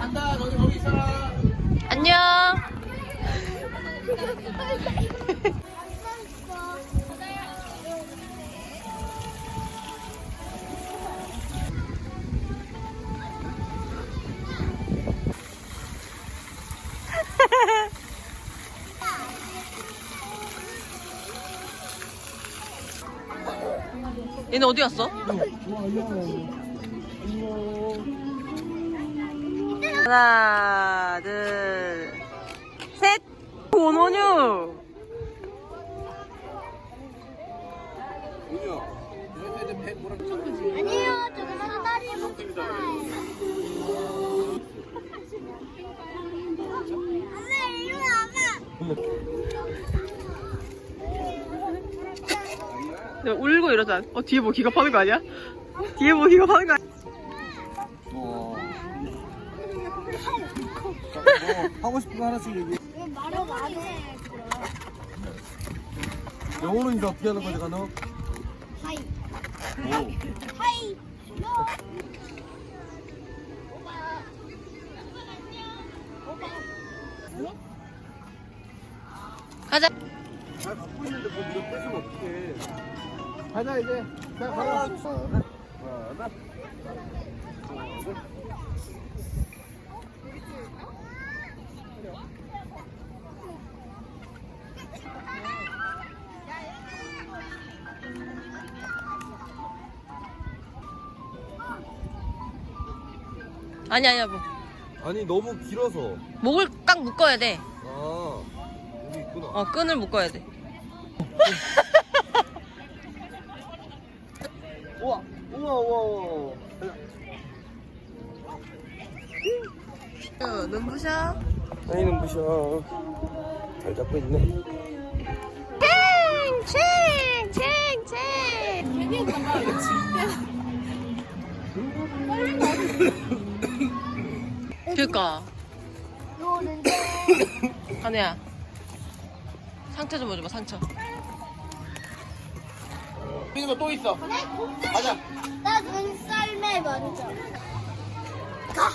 간다 너희 거기 있어라 안녕. 얘네 어디 갔어? 하나, 둘, 셋. 그러지 아니요, 저는 사다리 먹고 싶어요. 엄마, 이리 와봐. 내가 울고 이러잖아. 어, 뒤에 뭐 기겁하는 거 아니야? 뒤에 뭐 기겁하는 거 아니야? 어. 뭐 하고 싶은 거 하나씩 얘기해 말을 안 해. 영어는 이제 어떻게 하는 거지 가너? 하이. 오. 하이. 가자. 잘 갖고 있는데 뭐 네가 뺏으면 어떡해 가자 이제 자 가라 하나 아니, 아니야, 뭐. 아니 너무 길어서 목을 꽉 묶어야 돼. 아 여기 있구나 어, 끈을 묶어야 돼. 우와 우와 우와 우와 어, 눈부셔. 아니 눈부셔 잘 잡고 있네 챙! 챙! 챙! 챙! 그니까. 한우야. 상처 좀 보여줘봐, 상처. 있는 거 또 있어 가자 나 눈썰매 먼저. 가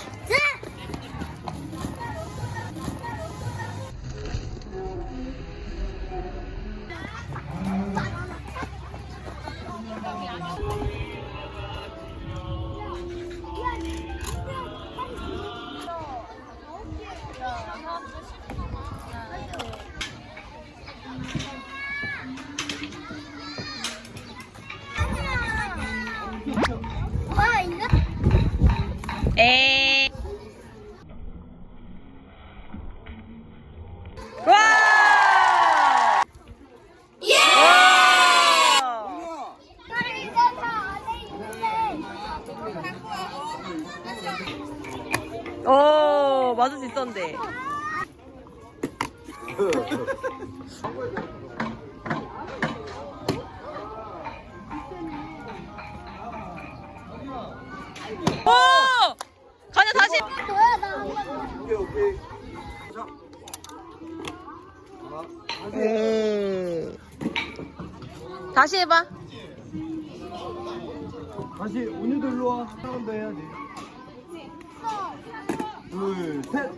와, 이거 에. 와! 오, 맞을 수 있었는데. 오! 가자, 다시. 오케이 오케이 자 음. 다시 해봐. 다시 온유도 일로 와 하나만 더 해야지 둘 셋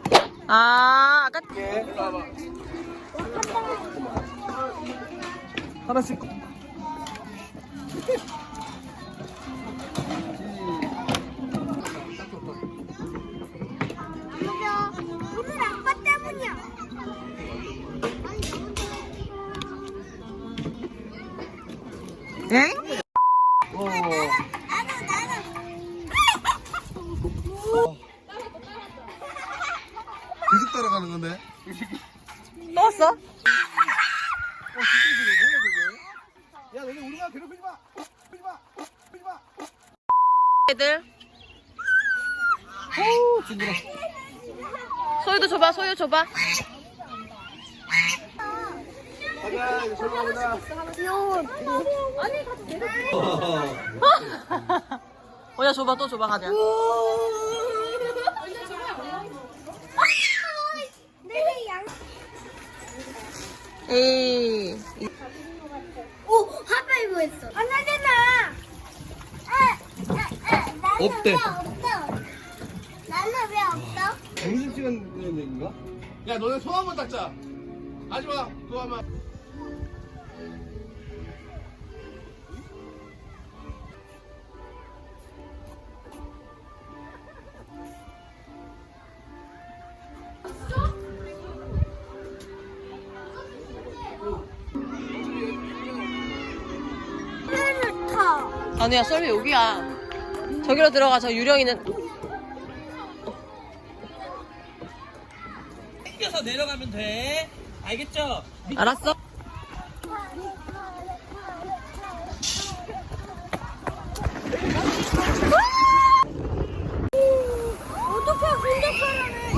아, 아까 일로 와봐 하나씩 계속 따라가는 건데? 또 왔어? 어 진짜 이거 뭐야 저게 야 너네 우리가 괴롭히지 마. 괴롭히지 마. 괴롭히지 마. 애들. 오 징그러 소유도 줘봐, 소유 줘봐. 가자 가보자 어야 줘봐, 또 줘봐, 가자. 에이. 오, 하바 입어했어. 하나잖아. 없대. 나는 왜 없어? 점심시간 되는 얘기인가? 야 너네 손 한 번 닦자 하지마 그거 한번 아니야 썰매 여기야 저기로 들어가 저 유령이는 땡겨서 내려가면 돼. 알겠죠? 알았어? 어떻게 공격하라네.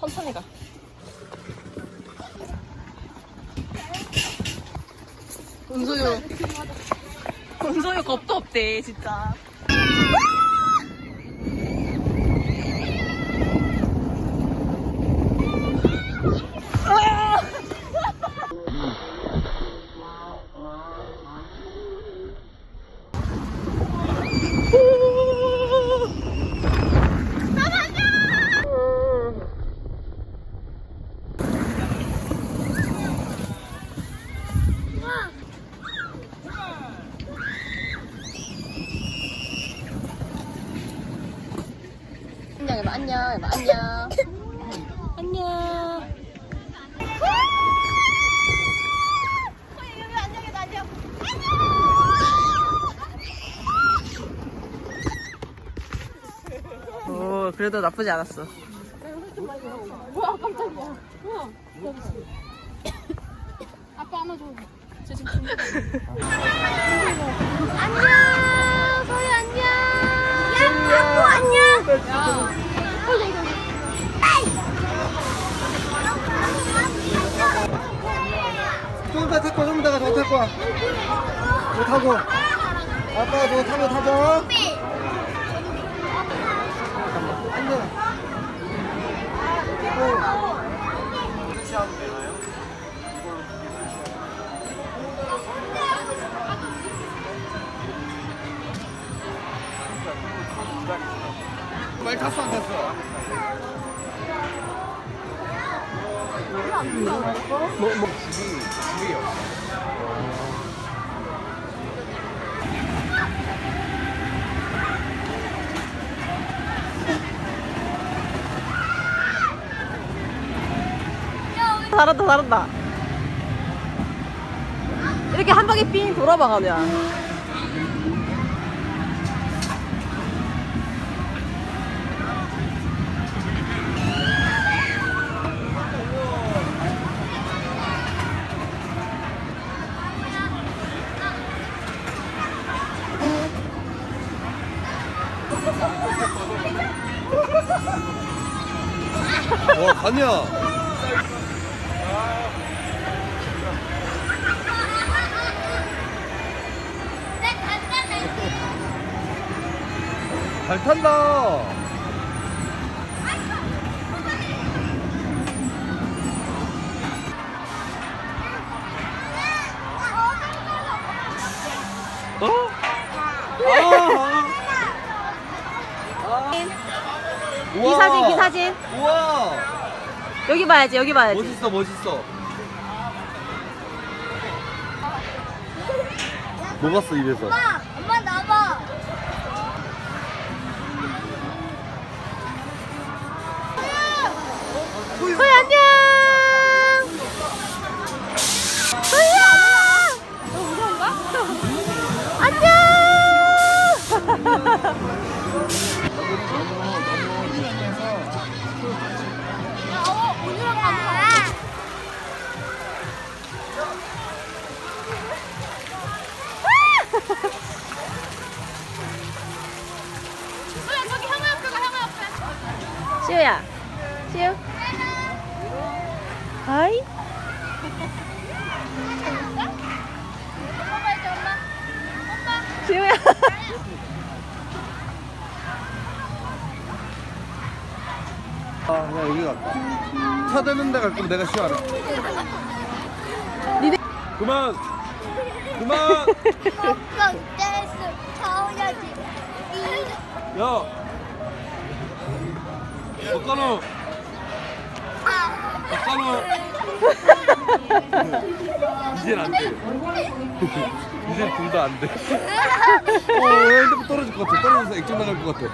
천천히 가 은소유 은소유 겁도 없대 진짜 안녕 해봐 안녕 해봐 안녕 안녕 오 그래도 나쁘지 않았어. 안녕. 소희 안녕. 야, 아빠 안녕. 좀 이따 탈 거야 좀 이따가 저탈 거야 저 타고. 아빠가 저거 타면 타자 뭐, 뭐. 집이, 집이 없어. 잘한다 잘한다 이렇게 한 바퀴 삥 돌아봐 그냥 와, 갔냐? 잘 탄다. 어? 아. 이 사진 이 사진 우와. 여기 봐야지 여기 봐야지 멋있어, 멋있어. 녹았어 입에서. 하이 지우야. 아, 그냥 여기 갈까? 차 대는 데 갈 거면 내가 시원해. 그만! 그만! 댄스. 야! 박간호! 박간호! 이젠 안 돼. 이젠 둘 다 안 돼. 어, 핸드폰 떨어질 것 같아. 떨어져서 액정 나갈 것 같아.